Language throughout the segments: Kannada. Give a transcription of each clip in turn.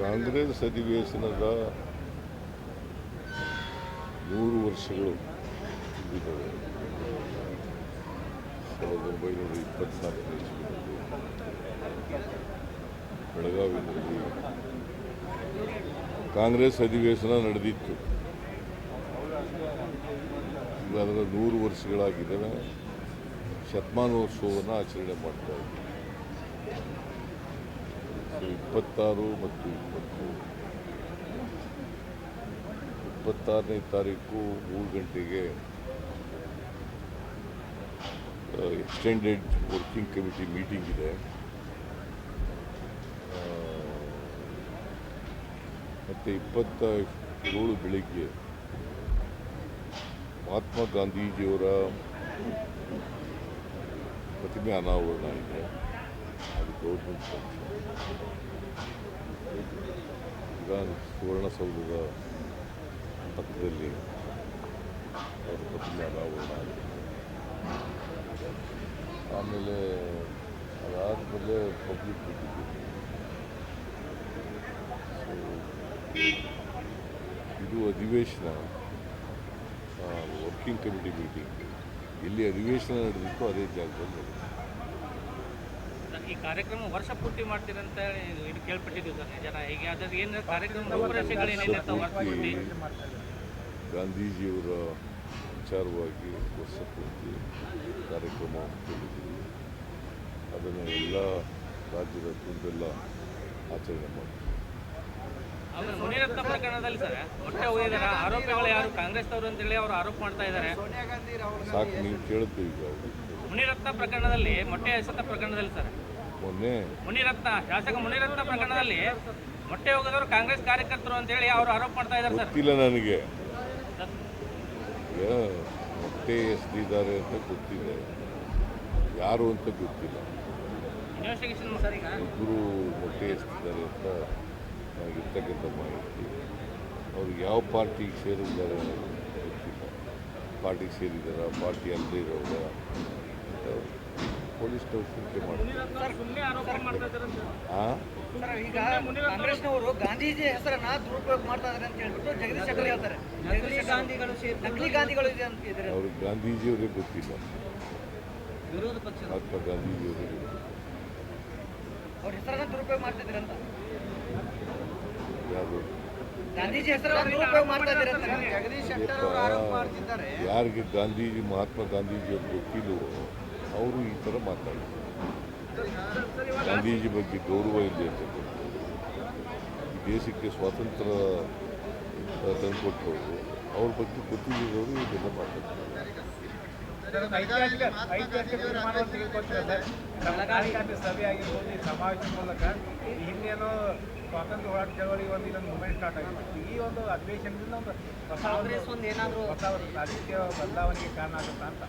ಕಾಂಗ್ರೆಸ್ ಅಧಿವೇಶನದ ನೂರು ವರ್ಷಗಳು ತುಂಬಿದವೆ ಸಾವಿರದ ಒಂಬೈನೂರ ಇಪ್ಪತ್ನಾಲ್ಕನೇ ಇಸ್ವಿನಲ್ಲಿ ಬೆಳಗಾವಿನಲ್ಲಿ ಕಾಂಗ್ರೆಸ್ ಅಧಿವೇಶನ ನಡೆದಿತ್ತು. ಅದರ ನೂರು ವರ್ಷಗಳಾಗಿದ್ದಾವೆ. ಶತಮಾನೋತ್ಸವವನ್ನು ಆಚರಣೆ ಮಾಡ್ತಾ ಇದ್ದೀವಿ. ಸೊ ಇಪ್ಪತ್ತಾರು ಮತ್ತು ಇಪ್ಪತ್ತು. ಇಪ್ಪತ್ತಾರನೇ ತಾರೀಕು ಮೂರು ಗಂಟೆಗೆ ಎಕ್ಸ್ಟೆಂಡೆಡ್ ವರ್ಕಿಂಗ್ ಕಮಿಟಿ ಮೀಟಿಂಗ್ ಇದೆ. ಮತ್ತು ಇಪ್ಪತ್ತ ಏಳು ಬೆಳಿಗ್ಗೆ ಮಹಾತ್ಮ ಗಾಂಧೀಜಿಯವರ ಪ್ರತಿಮೆ ಅನಾವರಣ ಇದೆ. ಅದು ಗೌರ್ಮೆಂಟ್ ಈಗ ಸುವರ್ಣಸೌಧದ ಪಕ್ಕದಲ್ಲಿ ಅವರ ಪ್ರತಿಮೆ ಅನಾವರಣ ಆಗಿದೆ ಆಮೇಲೆ ಅದಾದಮೇಲೆ ಪಬ್ಲಿಕ್ ಸೊ ಇದು ಅಧಿವೇಶನ ವರ್ಕಿಂಗ್ ಕಮಿಟಿ ಮೀಟಿಂಗ್ ಎಲ್ಲಿ ಅಧಿವೇಶನ ನಡೆದಿತ್ತು ಅದೇ ಜಾಗದಲ್ಲಿ ನಡೆದಿತ್ತು. ಈ ಕಾರ್ಯಕ್ರಮ ವರ್ಷ ಪೂರ್ತಿ ಮಾಡ್ತೀರಂತ ಹೇಳಿ ಇದು- ಕೇಳ್ಪಟ್ಟಿದ್ದೀವಿ ಸರ್ ಜನ. ಹೀಗೆ ಅದ್ರ ಏನು ಕಾರ್ಯಕ್ರಮ ರೂಪುರೇಷೆಗಳು ಏನೇನಿರ್ತಾವೆ ವರ್ಷ ಪೂರ್ತಿ? ಗಾಂಧೀಜಿಯವರ ವಿಚಾರವಾಗಿ ವರ್ಷ ಪೂರ್ತಿ ಕಾರ್ಯಕ್ರಮ ಹಮ್ಮಿಕೊಂಡಿದ್ದೀವಿ ಅದನ್ನು ಎಲ್ಲ ರಾಜ್ಯದ ತುಂಬೆಲ್ಲ ಆಚರಣೆ ಮಾಡ್ತೀವಿ. ಆಮೇಲೆ ಮುನಿರತ್ನ ಪ್ರಕರಣದಲ್ಲಿ ಸರ್ ಮೊಟ್ಟೆ ಹೋಗಿದ್ದಾರೆ ಆರೋಪಿಗಳು ಯಾರು? ಕಾಂಗ್ರೆಸ್ನವರು ಅಂತೇಳಿ ಅವರು ಆರೋಪ ಮಾಡ್ತಾ ಇದ್ದಾರೆ. ಸಾಕು ನೀವು ಕೇಳಿದ್ದು ಈಗ ಮುನಿರತ್ನ ಪ್ರಕರಣದಲ್ಲಿ ಮೊಟ್ಟೆ ಎಸೆತ ಪ್ರಕರಣದಲ್ಲಿ ಸರ್. ಮೊನ್ನೆ. ಮುನಿರತ್ನ ಶಾಸಕ ಮುನಿರತ್ನ ಪ್ರಕರಣದಲ್ಲಿ ಮೊಟ್ಟೆ ಹೋಗದವರು ಕಾಂಗ್ರೆಸ್ ಕಾರ್ಯಕರ್ತರು ಅಂತ ಹೇಳಿ ಅವರು ಆರೋಪ ಮಾಡ್ತಾ ಇದ್ದಾರೆ ಸರ್. ಗೊತ್ತಿಲ್ಲ ನನಗೆ. ಈಗ ಮೊಟ್ಟೆ ಎಸೆದಿದ್ದಾರೆ ಅಂತ ಗೊತ್ತಿದೆ. ಯಾರು ಅಂತ ಗೊತ್ತಿಲ್ಲ. ಇನ್ವೆಸ್ಟಿಗೇಷನ್ ಸರ್ ಈಗ? ಇಬ್ಬರು ಮೊಟ್ಟೆ ಎಸ್ತಿದ್ದಾರೆ ಅಂತ ನನಗಿರ್ತಕ್ಕಂಥ ಮಾಹಿತಿ. ಅವ್ರಿಗೆ ಯಾವ ಪಾರ್ಟಿಗೆ ಸೇರಿದ್ದಾರೆ ಗೊತ್ತಿಲ್ಲ. ಪಾರ್ಟಿಗೆ ಸೇರಿದಾರ ಪಾರ್ಟಿ ಅಲ್ಲದೆ ಇರೋರ ಅಂತ ಪೊಲೀಸ್ನವ್ರು ತನಿಖೆ ಮಾಡ್ತಾರೆ ಸುಮ್ಮನೆ ಆರೋಪ ಮಾಡ್ತಾ ಇದ್ದಾರೆ ಆ? ಸರ್, ಈಗ ಕಾಂಗ್ರೆಸ್ನವರು ಗಾಂಧೀಜಿ ಹೆಸರನ್ನ ದುರುಪಯೋಗ ಮಾಡ್ತಾ ಇದ್ದಾರೆ ಅಂತ ಹೇಳ್ಬಿಟ್ಟು ಜಗದೀಶ್ ಶೆಟ್ಟರ್ ಹೇಳ್ತಾರೆ. ಜಗದೀಶ್ ಗಾಂಧಿಗಳು ನಕಲಿ ಗಾಂಧಿಗಳು ಇದೆ ಅಂತ ಇದ್ದಾರೆ. ಅವ್ರಿಗೆ ಗಾಂಧೀಜಿಯವರಿಗೆ ಗೊತ್ತಿಲ್ಲ. ವಿರೋಧ ಪಕ್ಷ. ಮಹಾತ್ಮ ಗಾಂಧೀಜಿಯವರಿಗೆ ಅವ್ರ ಹೆಸರನ್ನ ದುರುಪಯೋಗ ಮಾಡ್ತಾ ಇದ್ದಾರೆ ಅಂತ ಗಾಂಧೀಜಿ ಹೆಸರನ್ನ ದುರುಪಯೋಗ ಮಾಡ್ತಾ ಇದ್ದಾರೆ ಅಂತ. ಜಗದೀಶ್ ಯಾರಿಗೆ ಗಾಂಧೀಜಿ ಮಹಾತ್ಮ ಗಾಂಧೀಜಿ ಅವ್ರು ಗೊತ್ತಿಲ್ಲವೋ ಅವರು ಈ ಥರ ಮಾತಾಡ್ತಾರೆ. ಗಾಂಧೀಜಿ ಬಗ್ಗೆ ಗೌರವ ಇದೆ ಅಂತಕ್ಕಂಥದ್ದು ಈ ದೇಶಕ್ಕೆ ಸ್ವಾತಂತ್ರ್ಯ ತಂದುಕೊಟ್ಟವರು ಅವ್ರ ಬಗ್ಗೆ ಗೊತ್ತಿದ್ದವರು ಇದೆಲ್ಲ ಮಾತಾಡ್ತಾರೆ. ಸಭೆ ಆಗಿರ್ಬೋದು ಈ ಸಮಾವೇಶ ಮೂಲಕ ಇನ್ನೇನೋ ಸ್ವಾತಂತ್ರ್ಯ ಹೋರಾಟ ಚಳವಳಿ ಒಂದು ಇದೊಂದು ಮೂಮೆಂಟ್ ಸ್ಟಾರ್ಟ್ ಆಗಿತ್ತು. ಈ ಒಂದು ಅಧಿವೇಶನದಿಂದ ಒಂದು ಹೊಸ ಒಂದು ಏನಾದ್ರು ಹೊಸ ರಾಜಕೀಯ ಬದಲಾವಣೆಗೆ ಕಾರಣ ಆಗುತ್ತಾ ಅಂತ.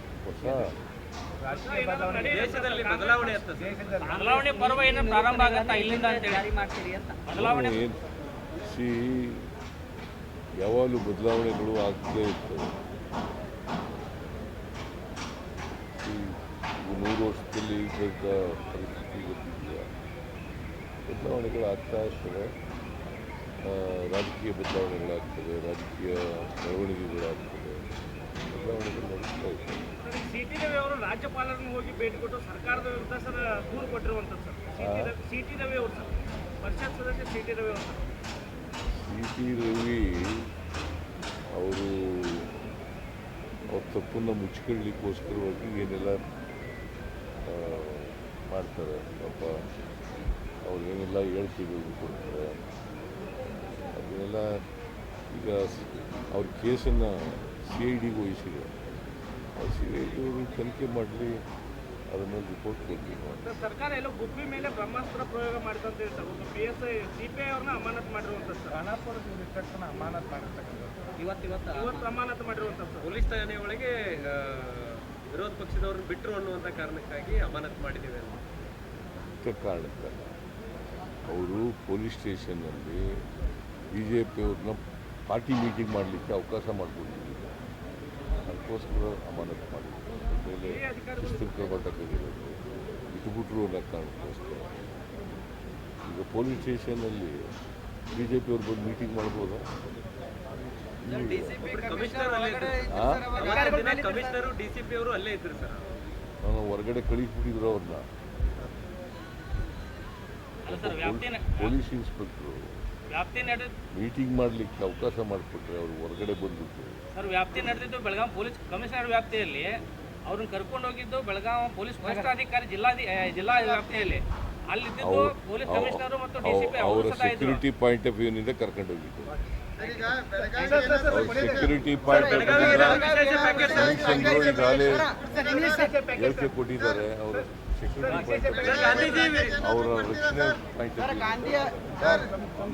ದೇಶದಲ್ಲಿ ಬದಲಾವಣೆ ದೇಶದಲ್ಲಿ ಬದಲಾವಣೆ ಪರ್ವ ಏನು ಪ್ರಾರಂಭ ಆಗತ್ತಾ ಇಲ್ಲಿಂದ ಅಂತ ಹೇಳಿ? ಜಾರಿ ಮಾಡ್ತೀರಿ ಅಂತ. ಬದಲಾವಣೆ ಸಿ ಯಾವಾಗಲೂ ಬದಲಾವಣೆಗಳು ಆಗ್ತೇ ಇರ್ತವೆ. ನೂರು ವರ್ಷದಲ್ಲಿ ಇದ್ದ ಪರಿಸ್ಥಿತಿ ಗೊತ್ತಿದೆಯಾ ಬದಲಾವಣೆಗಳು ಆಗ್ತಾ ಇರ್ತವೆ. ರಾಜಕೀಯ ಬದಲಾವಣೆಗಳಾಗ್ತವೆ ರಾಜಕೀಯ ಬೆಳವಣಿಗೆಗಳಾಗ್ತವೆ. ಇರ್ತವೆ ಅವರು ರಾಜ್ಯಪಾಲರನ್ನು ಹೋಗಿ ಭೇಟಿ ಕೊಟ್ಟು ಸರ್ಕಾರದ ವಿರುದ್ಧ ಸರ್ ದೂರು ಕೊಟ್ಟಿರುವಂಥದ್ದು ಸರ್. ಸಿಟಿ ರವಿ ಸಿಟಿ ಅವರು ಸರ್. ಪರಿಷತ್ ಸದಸ್ಯ ಸಿಟಿ ರವಿ ಅವರು ಸರ್. ಸಿ ಟಿ ರವಿ ಅವರು ಅವ್ರ ತಪ್ಪನ್ನು ಮುಚ್ಕೊಳ್ಳಿಕ್ಕೋಸ್ಕರವಾಗಿ ಏನೆಲ್ಲ ಮಾಡ್ತಾರೆ ಪಾಪ ಅವ್ರು ಏನೆಲ್ಲ ಹೇಳ್ತೀವಿ ಕೊಡ್ತಾರೆ ಅದನ್ನೆಲ್ಲ ಈಗ ಅವ್ರ ಕೇಸನ್ನು ಸಿ ಐ ಡಿಗೆ ವಹಿಸಿದೆ ಆ ಸಿ ಐ ಡಿ ಅವರು ತನಿಖೆ ಮಾಡಲಿ ಅದನ್ನು ರಿಪೋರ್ಟ್ ಕೊಡಲಿ. ಸರ್, ಸರ್ಕಾರ ಎಲ್ಲ ಗುಬ್ಬಿ ಮೇಲೆ ಬ್ರಹ್ಮಾಸ್ತ್ರ ಪ್ರಯೋಗ ಮಾಡಿದಂತ ಒಂದು P S I C P I ಅವ್ರನ್ನ ಅಮಾನತ್ ಮಾಡಿರುವಂಥದ್ದು ಸರ್. ಇನ್ಸ್ಪೆಕ್ಟರ್ನ ಅಮಾನತ್ ಮಾಡಿರ್ತಕ್ಕಂಥದ್ದು. ಇವತ್ತು ಇವತ್ತು ಇವತ್ತು ಅಮಾನತ್ ಮಾಡಿರುವಂಥದ್ದು ಸರ್. ಪೊಲೀಸ್ ಠಾಣೆ ಒಳಗೆ ವಿರೋಧ ಪಕ್ಷದವರು ಬಿಟ್ಟರು ಅನ್ನುವಂಥ ಕಾರಣಕ್ಕಾಗಿ ಅಮಾನತ್ ಮಾಡಿದ್ದೇವೆ ಅಂತ ಕಾರಣಕ್ಕಲ್ಲ ಅವರು ಪೊಲೀಸ್ ಸ್ಟೇಷನ್ನಲ್ಲಿ ಬಿ ಜೆ ಪಿಯವ್ರನ್ನ ಪಾರ್ಟಿ ಮೀಟಿಂಗ್ ಮಾಡಲಿಕ್ಕೆ ಅವಕಾಶ ಮಾಡಿಕೊಟ್ಟಿಲ್ಲ ಅದಕ್ಕೋಸ್ಕರ ಅಮಾನತು ಮಾಡಿದ್ರು. ಮೇಲೆ ಶಿಸ್ತು ಕ್ರಮ ತಗೊಂಡಿರೋದು ಇಟ್ಬಿಟ್ರು ಅನ್ನೋ ಕಾರಣಕ್ಕೋಸ್ಕರ ಈಗ ಪೊಲೀಸ್ ಸ್ಟೇಷನಲ್ಲಿ ಬಿ ಜೆ ಪಿಯವ್ರು ಬಂದು ಮೀಟಿಂಗ್ ಮಾಡ್ಬೋದಾ? ನಾನು ಹೊರಗಡೆ ಕಳಿಸ್ಬಿಟ್ಟಿದ್ರು ಅವ್ರನ್ನ. ಅಲ್ಲ ಸರ್ ವ್ಯಾಪ್ತಿ ಪೊಲೀಸ್ ಇನ್ಸ್ಪೆಕ್ಟ್ರು. ಮೀಟಿಂಗ್ ಮಾಡಲಿಕ್ಕೆ ಅವಕಾಶ ಮಾಡಿಕೊಟ್ರೆ ಅವರು ಹೊರಗಡೆ ಬಂದ್ಬಿಟ್ಟು ಸರ್ ವ್ಯಾಪ್ತಿ ನಡೆದಿದ್ದು ಬೆಳಗಾಂ ಪೊಲೀಸ್ ಕಮಿಷನರ್ ವ್ಯಾಪ್ತಿಯಲ್ಲಿ ಅವ್ರನ್ನ ಕರ್ಕೊಂಡು ಹೋಗಿದ್ದು ಬೆಳಗಾಂ ಪೊಲೀಸ್ ವರಿಷ್ಠಾಧಿಕಾರಿ ಜಿಲ್ಲಾಧಿ ಆ, ಜಿಲ್ಲಾ ವ್ಯಾಪ್ತಿಯಲ್ಲಿ. ಅಲ್ಲಿದ್ದು ಪೊಲೀಸ್ ಕಮಿಷನರ್ ಮತ್ತು ಡಿಸಿಪಿ ಅವರ ಸೆಕ್ಯೂರಿಟಿ ಪಾಯಿಂಟ್ ಆಫ್ ವ್ಯೂನಿಂದ ಕರ್ಕೊಂಡು ಹೋಗಿದ್ದು. ಈಗ ಬೆಳಗಾವಿ ಅವ್ರ ಸೆಕ್ಯೂರಿಟಿ ಪಾಯಿಂಟ್ ಆಫ್ ವ್ಯೂನಿಂದ ಈಗಾಗಲೇ ಹೇಳಿಕೆ ಕೊಟ್ಟಿದ್ದಾರೆ. ಅವರ ಸೆಕ್ಯೂರಿಟಿ ಪಾಯಿಂಟ್ ಅವರ ರಕ್ಷಣೆ ಪಾಯಿಂಟ್ ಆಫ್ ವ್ಯೂ